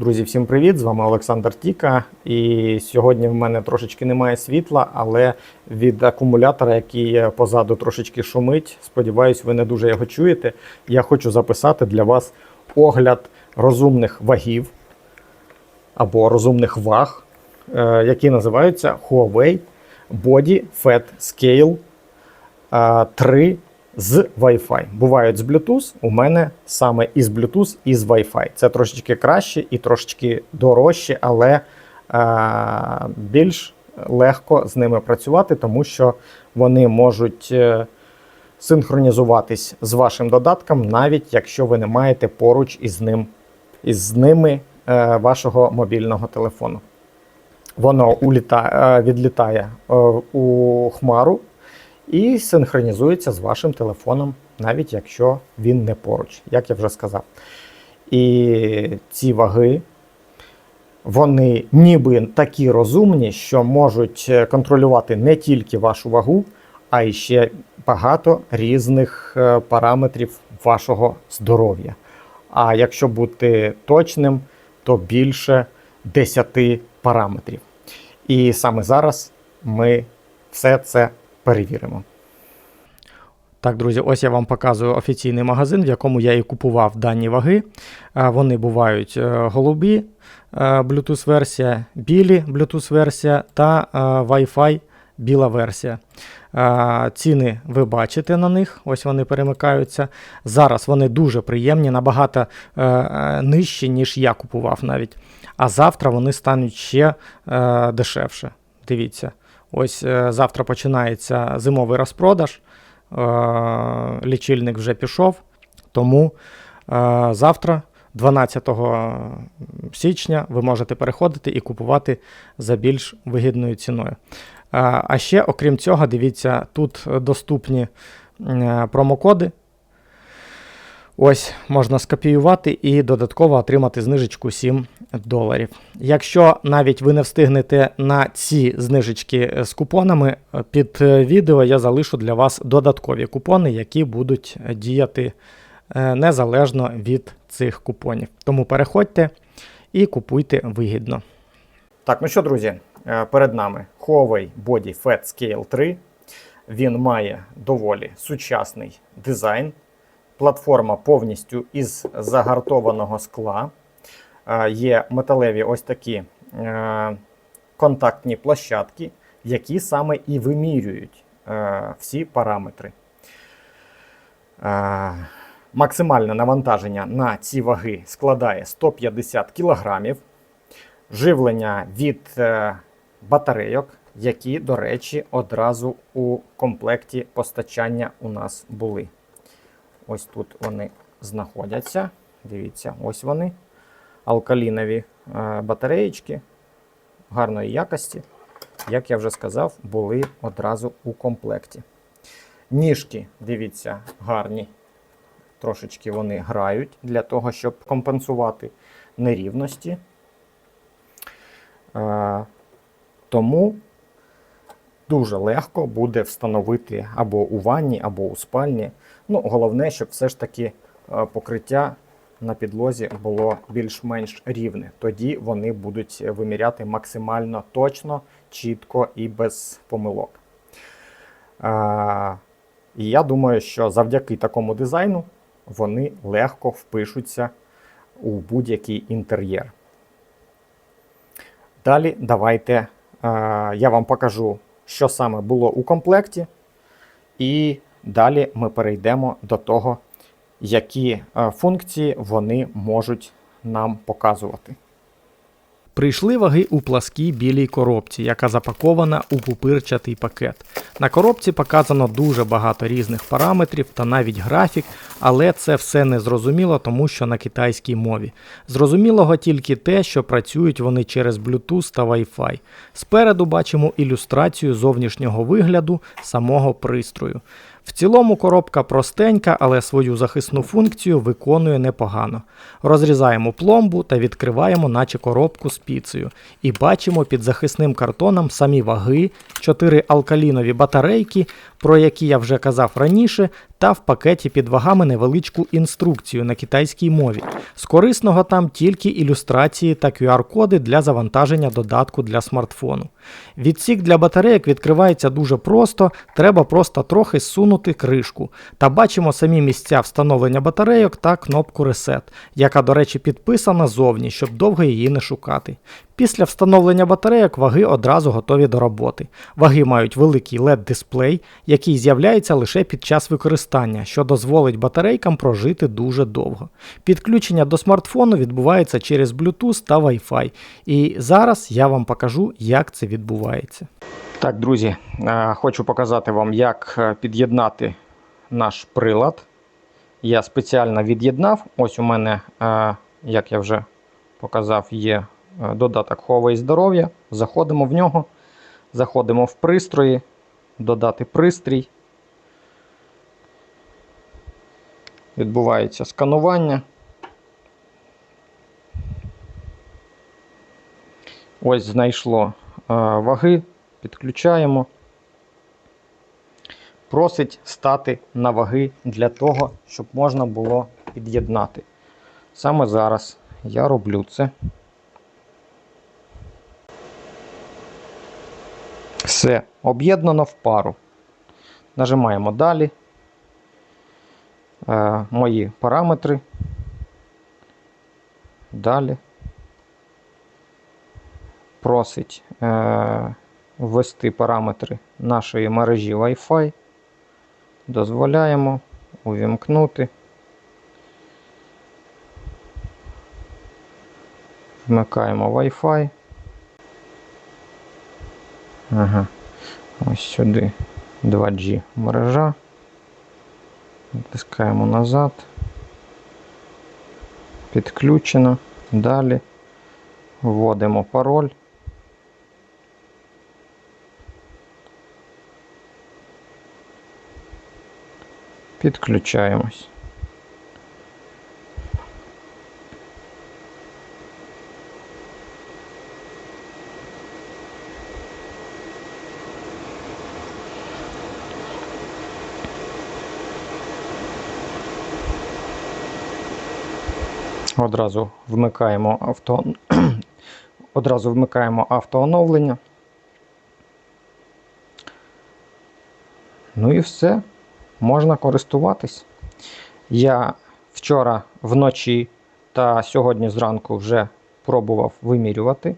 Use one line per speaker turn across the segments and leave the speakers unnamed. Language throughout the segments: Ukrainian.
Друзі, всім привіт! З вами Олександр Тіка. І сьогодні в мене трошечки немає світла, але від акумулятора, який позаду трошечки шумить, сподіваюсь, ви не дуже його чуєте. Я хочу записати для вас огляд розумних вагів або розумних ваг, е, які називаються Huawei Body Fat Scale е, 3 з Wi-Fi. Бувають з Bluetooth. У мене саме із Bluetooth і з Wi-Fi. Це трошечки краще і трошечки дорожче, але е, більш легко з ними працювати, тому що вони можуть е, синхронізуватись з вашим додатком, навіть якщо ви не маєте поруч із ним із ними е, вашого мобільного телефону. Воно уліта, е, відлітає е, у хмару і синхронізується з вашим телефоном, навіть якщо він не поруч, як я вже сказав. І ці ваги, вони ніби такі розумні, що можуть е, контролювати не тільки вашу вагу, а й ще багато різних е, параметрів вашого здоров'я. А якщо бути точним, то більше 10 параметрів. І саме зараз ми все це перевіримо. Так, друзі, ось я вам показую офіційний магазин, в якому я і купував дані ваги. Е, Вони бувають е, голубі, е, Bluetooth-версія, білі Bluetooth-версія та Wi-Fi біла версія. Ціни ви бачите на них, ось вони перемикаються. Зараз вони дуже приємні, набагато нижчі, ніж я купував навіть. А завтра вони стануть ще дешевше. Дивіться, ось е, завтра починається зимовий розпродаж. Е, лічильник вже пішов, тому е, завтра, 12 січня, ви можете переходити і купувати за більш вигідною ціною. А ще, окрім цього, дивіться, тут доступні промокоди. Ось можна скопіювати і додатково отримати знижечку 7 доларів. Якщо навіть ви не встигнете на ці знижечки е, з купонами, е, під е, відео я залишу для вас додаткові купони, які будуть діяти незалежно від цих купонів. Тому переходьте і купуйте вигідно. Так, ну що, друзі, перед нами Huawei Body Fat Scale 3. Він має доволі сучасний дизайн. Платформа повністю із загартованого скла. Є металеві ось такі е, контактні площадки, які саме і вимірюють е, всі параметри. Е, Максимальне навантаження на ці ваги складає 150 кг. Живлення від батарейок, які, до речі, одразу у комплекті постачання у нас були. Ось тут вони знаходяться. Дивіться, ось вони. Алкалінові е, батареєчки гарної якості, як я вже сказав, були одразу у комплекті. Ніжки, дивіться, гарні. Трошечки вони грають для того, щоб компенсувати нерівності. Е, тому дуже легко буде встановити або у ванні, або у спальні. Ну, головне, щоб все ж таки е, покриття на підлозі було більш-менш рівне. Тоді вони будуть виміряти максимально точно, чітко і без помилок. Е, І я думаю, що завдяки такому дизайну вони легко впишуться у будь-який інтер'єр. Далі давайте е, я вам покажу, що саме було у комплекті, і далі ми перейдемо до того, які е, функції вони можуть нам показувати. Прийшли ваги у пласкій білій коробці, яка запакована у пупирчатий пакет. На коробці показано дуже багато різних параметрів та навіть графік, але це все не зрозуміло, тому що на китайській мові. Зрозумілого тільки те, що працюють вони через Bluetooth та Wi-Fi. Спереду бачимо ілюстрацію зовнішнього вигляду самого пристрою. В цілому коробка простенька, але свою захисну функцію виконує непогано. Розрізаємо пломбу та відкриваємо, наче коробку з піцею. І бачимо під захисним картоном самі ваги, 4 алкалінові батарейки, про які я вже казав раніше, та в пакеті під вагами невеличку інструкцію на китайській мові. З корисного там тільки ілюстрації та QR-коди для завантаження додатку для смартфону. Відсік для батарейок відкривається дуже просто, треба просто трохи зсунути кришку. Та бачимо самі місця встановлення батарейок та кнопку Reset, яка, до речі, підписана зовні, щоб довго її не шукати. Після встановлення батарейок ваги одразу готові до роботи. Ваги мають великий LED-дисплей, який з'являється лише під час використання, що дозволить батарейкам прожити дуже довго. Підключення до смартфону відбувається через Bluetooth та Wi-Fi. І зараз я вам покажу, як це відбувається. Так, друзі, е, хочу показати вам, як е, під'єднати наш прилад. Я спеціально від'єднав. Ось у мене, е, як я вже показав, є додаток Huawei здоров'я. Заходимо в нього, заходимо в пристрої, додати пристрій. Відбувається сканування. Ось знайшло е, ваги, підключаємо. Просить стати на ваги для того, щоб можна було під'єднати. Саме зараз я роблю це. Все, об'єднано в пару. Нажимаємо далі. Е, мої параметри. Далі. Просить е, ввести параметри нашої мережі Wi-Fi. Дозволяємо увімкнути. Вмикаємо Wi-Fi. Ага. Ось сюди 2G мережа. Натискаємо назад. Підключено. Далі вводимо пароль. Підключаємось. Одразу вмикаємо авто. Одразу вмикаємо автооновлення. Ну і все, можна користуватись. Я вчора вночі та сьогодні зранку вже пробував вимірювати.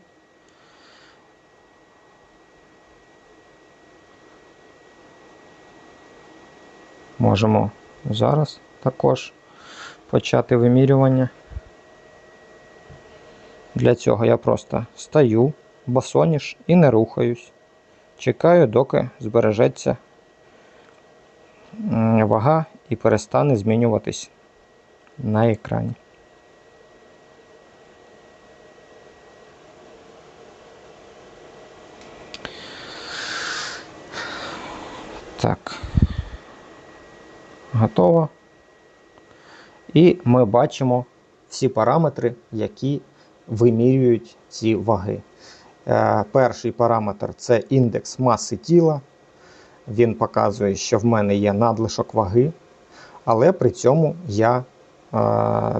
Можемо зараз також почати вимірювання. Для цього я просто стаю, босоніж і не рухаюсь. Чекаю, доки збережеться вага і перестане змінюватись на екрані. Так, готово. І ми бачимо всі параметри, які вимірюють ці ваги. Е, Перший параметр це індекс маси тіла. Він показує, що в мене є надлишок ваги, але при цьому я е,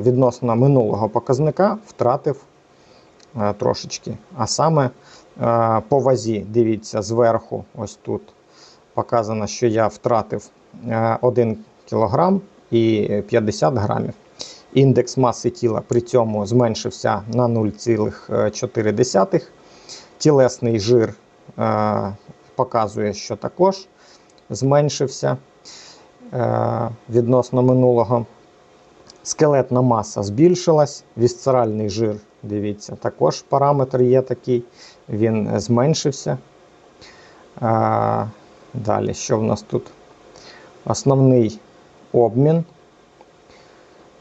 відносно минулого показника втратив е, трошечки. А саме по вазі, дивіться, зверху, ось тут показано, що я втратив е, 1 кг і 50 грамів. Індекс маси тіла при цьому зменшився на 0,4. Тілесний жир е, показує, що також зменшився е, відносно минулого. Скелетна маса збільшилась, вісцеральний жир, дивіться, також параметр є такий, він зменшився. Е, далі, що в нас тут? Основний обмін.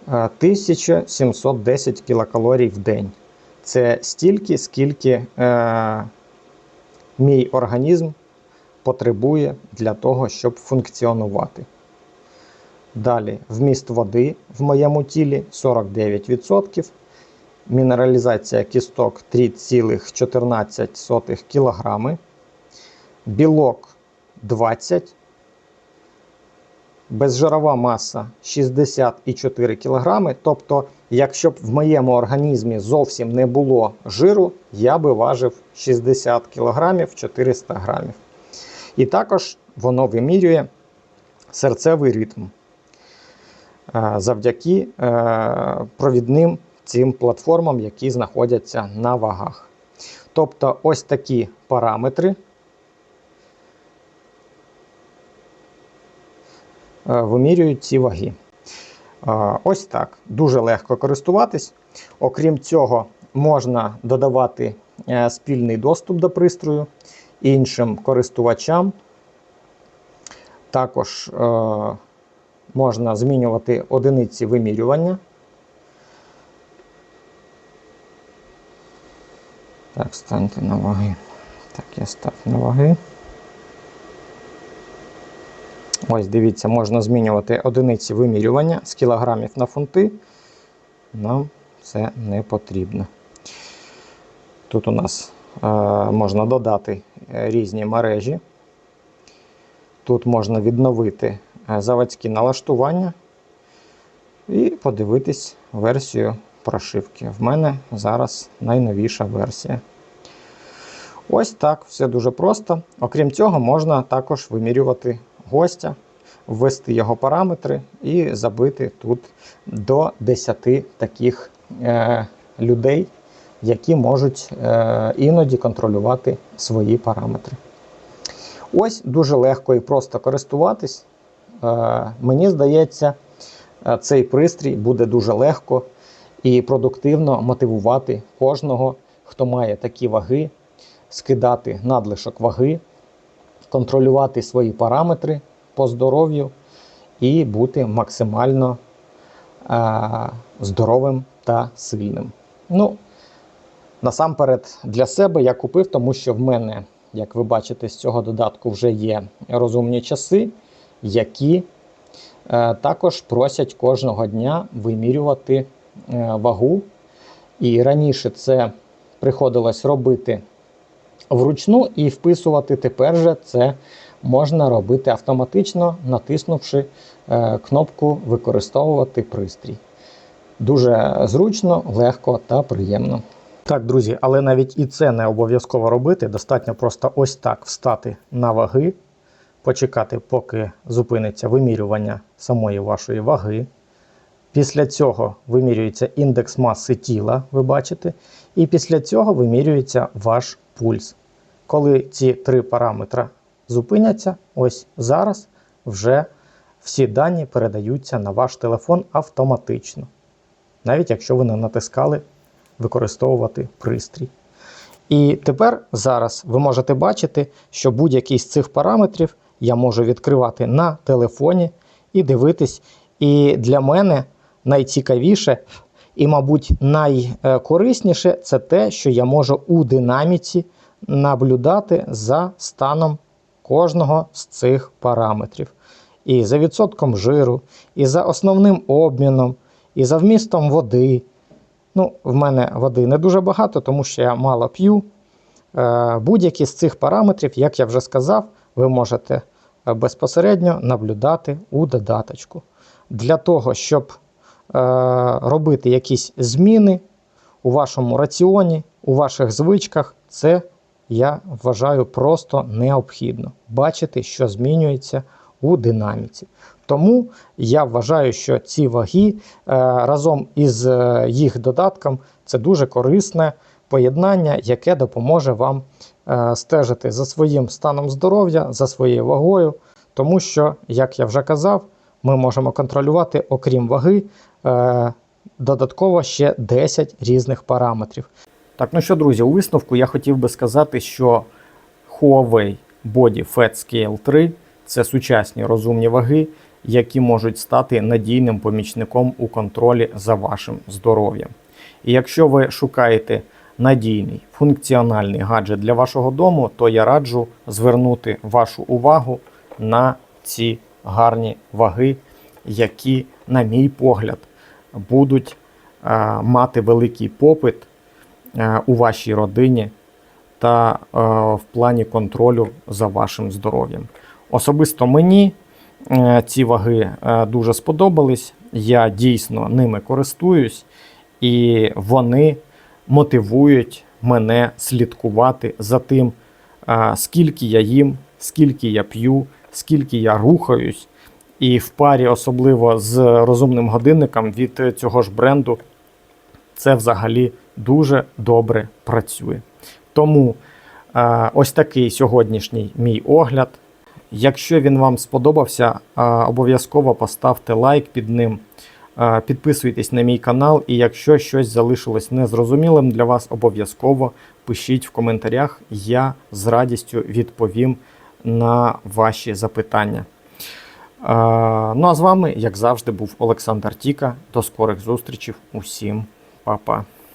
1710 кілокалорій в день. Це стільки, скільки е, мій організм потребує для того, щоб функціонувати. Далі вміст води в моєму тілі 49%. Мінералізація кісток 3,14 кг. Білок 20, безжирова маса 64 кг. Тобто, якщо б в моєму організмі зовсім не було жиру, я би важив 60 кг 400 г. І також воно вимірює серцевий ритм е, завдяки е, провідним цим платформам, які знаходяться на вагах. Тобто ось такі параметри вимірюють ці ваги. Е, Ось так. Дуже легко користуватись. Окрім цього, можна додавати е, спільний доступ до пристрою іншим користувачам. Також е, можна змінювати одиниці вимірювання. Так, станьте на ваги. Так, я став на ваги. Ось, дивіться, можна змінювати одиниці вимірювання з кілограмів на фунти. Нам це не потрібно. Тут у нас е, можна додати е, різні мережі. Тут можна відновити е, заводські налаштування і подивитись версію прошивки. В мене зараз найновіша версія. Ось так, все дуже просто. Окрім цього, можна також вимірювати гостя, ввести його параметри і забити тут до 10 таких е, людей, які можуть е, іноді контролювати свої параметри. Ось дуже легко і просто користуватись. Е, мені здається, е, цей пристрій буде дуже легко і продуктивно мотивувати кожного, хто має такі ваги, скидати надлишок ваги, контролювати свої параметри по здоров'ю і бути максимально е, здоровим та сильним. Ну, насамперед для себе я купив, тому що в мене, як ви бачите, з цього додатку вже є розумні часи, які е, також просять кожного дня вимірювати е, вагу. І раніше це приходилось робити вручну і вписувати тепер же це можна робити автоматично, натиснувши е, кнопку Використовувати пристрій. Дуже зручно, легко та приємно. Так, друзі, але навіть і це не обов'язково робити. Достатньо просто ось так встати на ваги, почекати, поки зупиниться вимірювання самої вашої ваги. Після цього вимірюється індекс маси тіла, ви бачите, і після цього вимірюється ваш пульс. Коли ці три параметри зупиняться, ось зараз вже всі дані передаються на ваш телефон автоматично. Навіть якщо ви не натискали використовувати пристрій. І тепер зараз ви можете бачити, що будь-який з цих параметрів я можу відкривати на телефоні і дивитись. І для мене найцікавіше і, мабуть, найкорисніше це те, що я можу у динаміці наблюдати за станом кожного з цих параметрів. І за відсотком жиру, і за основним обміном, і за вмістом води. Ну, В мене води не дуже багато, тому що я мало п'ю. Е, Будь-які з цих параметрів, як я вже сказав, ви можете е, безпосередньо наблюдати у додаточку. Для того, щоб робити якісь зміни у вашому раціоні, у ваших звичках, це я вважаю просто необхідно бачити, що змінюється у динаміці. Тому я вважаю, що ці ваги е, разом із е, їх додатком це дуже корисне поєднання, яке допоможе вам е, стежити за своїм станом здоров'я, за своєю вагою, тому що, як я вже казав, ми можемо контролювати, окрім ваги, додатково ще 10 різних параметрів. Так, ну що, друзі, у висновку я хотів би сказати, що Huawei Body Fat Scale 3 це сучасні розумні ваги, які можуть стати надійним помічником у контролі за вашим здоров'ям. І якщо ви шукаєте надійний функціональний гаджет для вашого дому, то я раджу звернути вашу увагу на ці гарні ваги, які, на мій погляд, будуть е, мати великий попит е, у вашій родині та е, в плані контролю за вашим здоров'ям. Особисто мені ці ваги дуже сподобались. Я дійсно ними користуюсь, і вони мотивують мене слідкувати за тим, скільки я їм, скільки я п'ю, скільки я рухаюсь. І в парі, особливо з розумним годинником від цього ж бренду, це взагалі дуже добре працює. Тому е, ось такий сьогоднішній мій огляд. Якщо він вам сподобався, е, обов'язково поставте лайк під ним. Е, Підписуйтесь на мій канал, і якщо щось залишилось незрозумілим для вас, обов'язково пишіть в коментарях. Я з радістю відповім на ваші запитання. Ну а з вами, як завжди, був Олександр Тіка. До скорих зустрічей. Усім па-па.